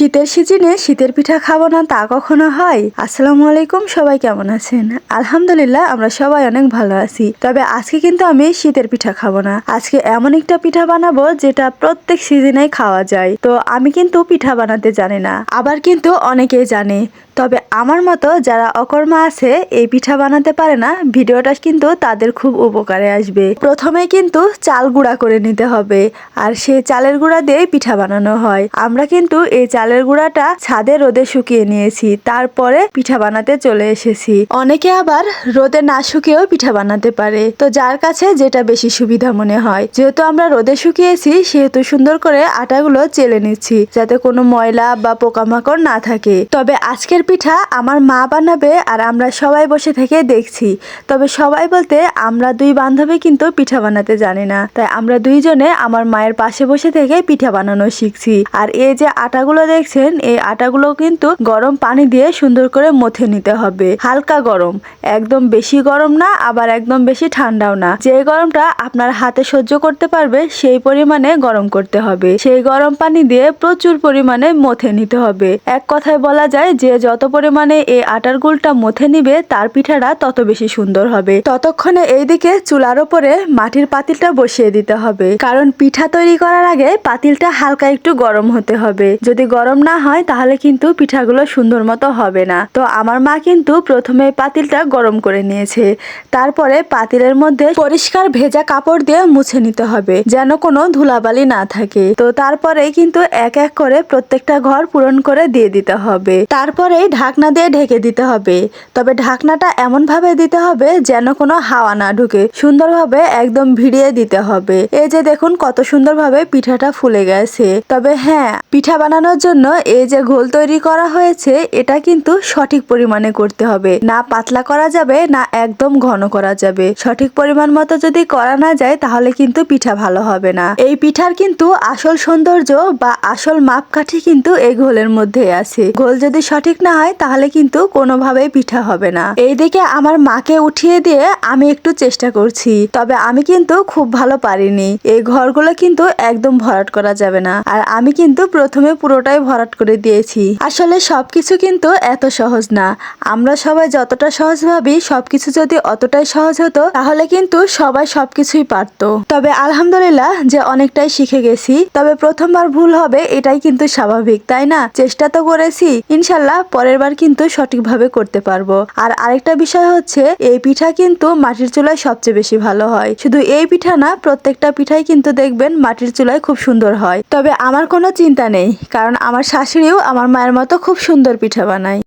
শীতের সিজনে শীতের পিঠা খাব না, তা কখনো হয়? আসসালামু আলাইকুম, সবাই কেমন আছেন? আলহামদুলিল্লাহ, আমরা সবাই অনেক ভালো আছি। তবে আজকে কিন্তু আমি শীতের পিঠা খাব না। আজকে এমন একটা পিঠা বানাবো যেটা প্রত্যেক সিজনে খাওয়া যায়। তো আমি কিন্তু পিঠা বানাতে জানি না। আবার কিন্তু অনেকেই জানে। তবে আমার মতো যারা অকর্মা আছে, এই পিঠা বানাতে পারে না, ভিডিওটা কিন্তু তাদের খুব উপকারে আসবে। প্রথমে কিন্তু চাল গুঁড়া করে নিতে হবে। আর সেই চালের গুঁড়া দিয়ে পিঠা বানানো হয়। আমরা কিন্তু এই চালের গুঁড়াটা ছাদে রোদে শুকিয়ে নিয়েছি, তারপরে পিঠা বানাতে চলে এসেছি। অনেকে আবার রোদে না শুকিয়েও পিঠা বানাতে পারে। তো যার কাছে যেটা বেশি সুবিধা মনে হয়, যেহেতু আমরা রোদে শুকিয়েছি, সেহেতু সুন্দর করে আটাগুলো চেলে নিচ্ছি, যাতে কোনো ময়লা বা পোকামাকড় না থাকে। তবে আজকের পিঠা আমার মা বানাবে আর আমরা সবাই বসে থেকে দেখছি। তবে সবাই বলতে আমরা দুই বান্ধবী কিন্তু পিঠা বানাতে জানি না। তাই আমরা দুইজনে আমার মায়ের পাশে বসে থেকে পিঠা বানানো শিখছি। আর এই যে আটাগুলো দেখছেন, এই আটাগুলো কিন্তু গরম পানি দিয়ে সুন্দর করে মথে নিতে হবে। হালকা গরম, একদম বেশি গরম না, আবার একদম বেশি ঠান্ডাও না। যে গরমটা আপনার হাতে সহ্য করতে পারবে, সেই পরিমাণে গরম করতে হবে। সেই গরম পানি দিয়ে প্রচুর পরিমাণে মথে নিতে হবে। এক কথায় বলা যায় যে, যত পরিমাণে এই আটার গুলটা মথে নিবে, তার পিঠাটা তত বেশি সুন্দর হবে। ততক্ষণে এইদিকে চুলার ওপরে মাটির পাতিলটা বসিয়ে দিতে হবে। কারণ পিঠা তৈরি করার আগে পাতিলটা হালকা একটু গরম হতে হবে। যদি গরম না হয় তাহলে কিন্তু পিঠাগুলো সুন্দর মতো হবে না। তো আমার মা কিন্তু প্রথমে পাতিলটা গরম করে নিয়েছে। তারপরে পাতিলের মধ্যে পরিষ্কার ভেজা কাপড় দিয়ে মুছে নিতে হবে, যেন কোনো ধুলাবালি না থাকে। তো তারপরে কিন্তু এক এক করে প্রত্যেকটা ঘর পূরণ করে দিয়ে দিতে হবে। তারপরেই ঢাকনা দিয়ে ঢেকে দিতে হবে। তবে ঢাকনাটা এমন ভাবে দিতে হবে যেন কোনো হাওয়া না ঢুকে, সুন্দরভাবে একদম ভিড়িয়ে দিতে হবে। এই যে দেখুন কত সুন্দরভাবে পিঠাটা ফুলে গেছে। তবে হ্যাঁ পিঠা বানানোর জন্য এই যে ঘোল তৈরি করা হয়েছে, এটা কিন্তু সঠিক পরিমাণে করতে হবে। না পাতলা করা যাবে, না একদম ঘন করা যাবে। সঠিক পরিমাণ মতো যদি করা না যায়, তাহলে কিন্তু পিঠা ভালো হবে না। এই পিঠার কিন্তু আসল সৌন্দর্য বা আসল মাপকাঠি কিন্তু এই ঘোলের মধ্যে আছে। ঘোল যদি সঠিক না হয়, তাহলে কিন্তু কোনোভাবেই পিঠা হবে না। এইদিকে আমার মাকে উঠিয়ে দিয়ে আমি একটু চেষ্টা করছি, তবে আমি কিন্তু খুব ভালো পারিনি। এই ঘরগুলো কিন্তু একদম ভরাট করা যাবে না। আর আমি কিন্তু প্রথমে পুরোটাই ভরাট করে দিয়েছি। আসলে সবকিছু কিন্তু এত সহজ না। আমরা সবাই যতটা সহজ ভাবি, সবকিছু যদি অতটাই সহজ হতো, তাহলে কিন্তু সবাই সবকিছুই পারতো। তবে আলহামদুলিল্লাহ যে অনেকটাই শিখে গেছি। তবে প্রথমবার ভুল হবে, এটাই কিন্তু স্বাভাবিক, তাই না? চেষ্টা তো করেছি, ইনশাল্লাহ পরের বার কিন্তু সঠিকভাবে করতে পারব। আর আরেকটা বিষয় হচ্ছে, এই পিঠা কিন্তু মাটির চুলায় সবচেয়ে বেশি ভালো হয়। শুধু এই পিঠা না, প্রত্যেকটা পিঠাই কিন্তু দেখবেন মাটির চুলায় খুব সুন্দর হয়। তবে আমার কোনো চিন্তা নেই, কারণ আমার শাশুড়িও আমার মায়ের মতো খুব সুন্দর পিঠা বানায়।